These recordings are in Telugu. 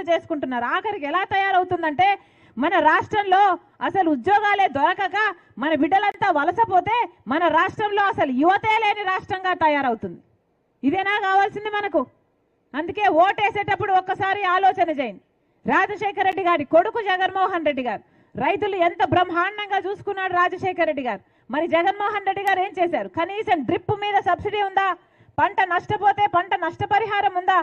ఆత్మహత్యలు చేసుకుంటున్నారు. ఆఖరికి ఎలా తయారవుతుందంటే మన రాష్ట్రంలో అసలు ఉద్యోగాలే దొరకక మన బిడ్డలంతా వలసపోతే మన రాష్ట్రంలో అసలు యువతే లేని రాష్ట్రంగా తయారవుతుంది. ఇదేనా కావాల్సింది మనకు? అందుకే ఓటేసేటప్పుడు ఒక్కసారి ఆలోచన చేయండి. రాజశేఖర రెడ్డి గారి కొడుకు జగన్మోహన్ రెడ్డి గారు. రైతులు ఎంత బ్రహ్మాండంగా చూసుకున్నాడు రాజశేఖర రెడ్డి గారు. మరి జగన్మోహన్ రెడ్డి గారు ఏం చేశారు? కనీసం డ్రిప్ మీద సబ్సిడీ ఉందా? పంట నష్టపోతే పంట నష్టపరిహారం ఉందా?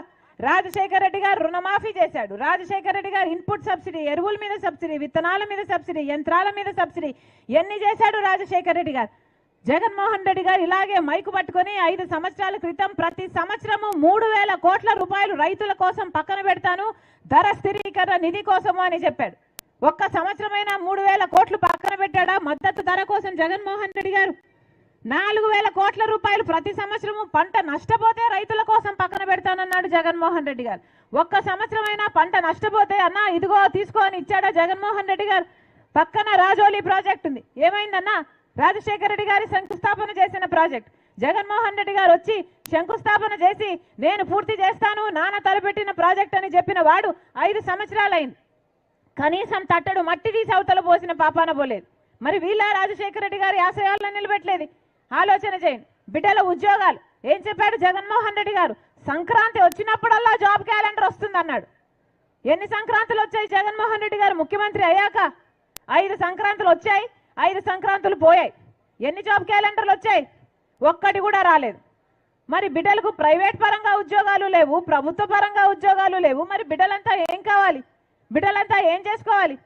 రాజశేఖర రెడ్డి గారు రుణమాఫీ చేశాడు. రాజశేఖర రెడ్డి గారు ఇన్పుట్ సబ్సిడీ ఎరువుల మీద సబ్సిడీ విత్తనాల మీద సబ్సిడీ యంత్రాల మీద సబ్సిడీ ఎన్ని చేశాడు రాజశేఖర రెడ్డి గారు? జగన్మోహన్ రెడ్డి గారు ఇలాగే మైకు పట్టుకొని ఐదు సంవత్సరాల క్రితం ప్రతి సంవత్సరము మూడు వేల కోట్ల రూపాయలు రైతుల కోసం పక్కన పెడతాను. ధర స్థిరీకరణ నిధి కోసము అని చెప్పాడు. ఒక్క సంవత్సరమైనా మూడు వేల కోట్లు పక్కన పెట్టాడా? మద్దతు ధర కోసం జగన్మోహన్ రెడ్డి గారు. నాలుగు వేల కోట్ల రూపాయలు ప్రతి సంవత్సరము పంట నష్టపోతే రైతుల కోసం ఇచ్చాడు జగన్మోహన్ రెడ్డి గారు. ఒక్క సంవత్సరమైనా పంట నష్టపోతే అన్నా ఇదిగో తీసుకో అని ఇచ్చాడా జగన్మోహన్ రెడ్డి గారు. పక్కన రాజోలి ప్రాజెక్ట్ ఉంది. ఏమైందన్నా? రాజశేఖర రెడ్డి గారి శంకుస్థాపన చేసిన ప్రాజెక్ట్. జగన్మోహన్ రెడ్డి గారు వచ్చి శంకుస్థాపన చేసి నేను పూర్తి చేస్తాను నాన్న తలపెట్టిన ప్రాజెక్ట్ అని చెప్పిన వాడు ఐదు సంవత్సరాలైంది. కనీసం తట్టడు మట్టి తీసి అవతల పోసిన పాపాన పోలేదు. మరి వీళ్ళ రాజశేఖర రెడ్డి గారి ఆశయాలను నిలబెట్టలేదు. ఆలోచన చేయండి. బిడ్డల ఉద్యోగాలు. ఏం చెప్పాడు జగన్మోహన్ రెడ్డి గారు? సంక్రాంతి వచ్చినప్పుడల్లా జాబ్ క్యాలెండర్ వస్తుంది అన్నాడు ఎన్ని సంక్రాంతులు వచ్చాయి? జగన్మోహన్ రెడ్డి గారు ముఖ్యమంత్రి అయ్యాక ఐదు సంక్రాంతులు వచ్చాయి ఐదు సంక్రాంతులు పోయాయి. ఎన్ని జాబ్ క్యాలెండర్లు వచ్చాయి? ఒక్కటి కూడా రాలేదు. మరి బిడ్డలకు ప్రైవేట్ పరంగా ఉద్యోగాలు లేవు ప్రభుత్వ పరంగా ఉద్యోగాలు లేవు. మరి బిడ్డలంతా ఏం కావాలి? బిడ్డలంతా ఏం చేసుకోవాలి?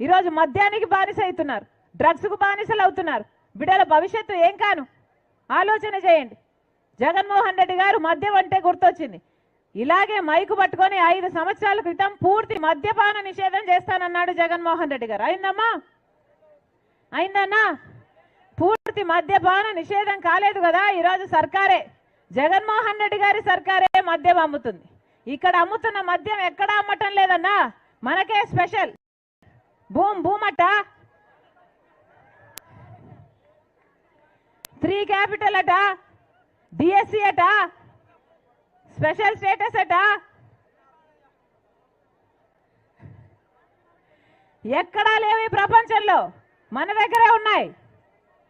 ఈరోజు మద్యానికి బానిస అవుతున్నారు డ్రగ్స్కు బానిసలు అవుతున్నారు. బిడ్డల భవిష్యత్తు ఏం కాను? ఆలోచన చేయండి. జగన్మోహన్ రెడ్డి గారు మద్యం అంటే గుర్తొచ్చింది. ఇలాగే మైకు పట్టుకొని ఐదు సంవత్సరాల క్రితం పూర్తి మద్యపాన నిషేధం చేస్తానన్నాడు జగన్మోహన్ రెడ్డి గారు. అయిందమ్మా? అయిందన్నా? పూర్తి మద్యపాన నిషేధం కాలేదు కదా ఈరోజు సర్కారే. జగన్మోహన్ రెడ్డి గారి సర్కారే మద్యం అమ్ముతుంది. ఇక్కడ అమ్ముతున్న మద్యం ఎక్కడా అమ్మటం లేదన్నా? మనకే స్పెషల్. భూమ్ భూమట త్రీ క్యాపిటల్ అట? డిఎస్సి అట? స్పెషల్ స్టేటస్ అట? ఎక్కడా లేవు ప్రపంచంలో. మన దగ్గరే ఉన్నాయి.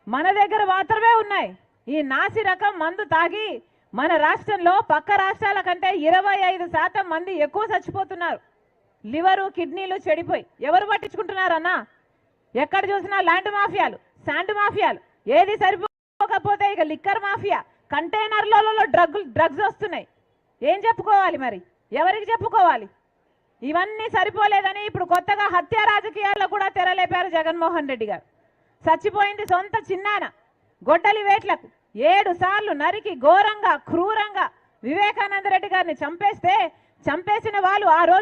మన దగ్గర మాత్రమే ఉన్నాయి. ఈ నాసి రకం మందు తాగి మన రాష్ట్రంలో పక్క రాష్ట్రాల కంటే ఇరవై ఐదు శాతం మంది ఎక్కువ చచ్చిపోతున్నారు. లివరు కిడ్నీలు చెడిపోయి. ఎవరు పట్టించుకుంటున్నారన్నా ఎక్కడ చూసినా ల్యాండ్ మాఫియాలు శాండ్ మాఫియాలు. ఏది సరిపోకపోతే ఇక లిక్కర్ మాఫియా. కంటైనర్లలో డ్రగ్ డ్రగ్స్ వస్తున్నాయి. ఏం చెప్పుకోవాలి మరి? ఎవరికి చెప్పుకోవాలి? ఇవన్నీ సరిపోలేదని ఇప్పుడు కొత్తగా హత్య రాజకీయాల్లో కూడా తెరలేపారు జగన్మోహన్ రెడ్డి గారు. చచ్చిపోయింది సొంత చిన్నాన గొడ్డలి వేట్లకు. ఏడు సార్లు నరికి ఘోరంగా క్రూరంగా వివేకానంద రెడ్డి గారిని చంపేస్తే చంపేసిన వాళ్ళు ఆ రోజు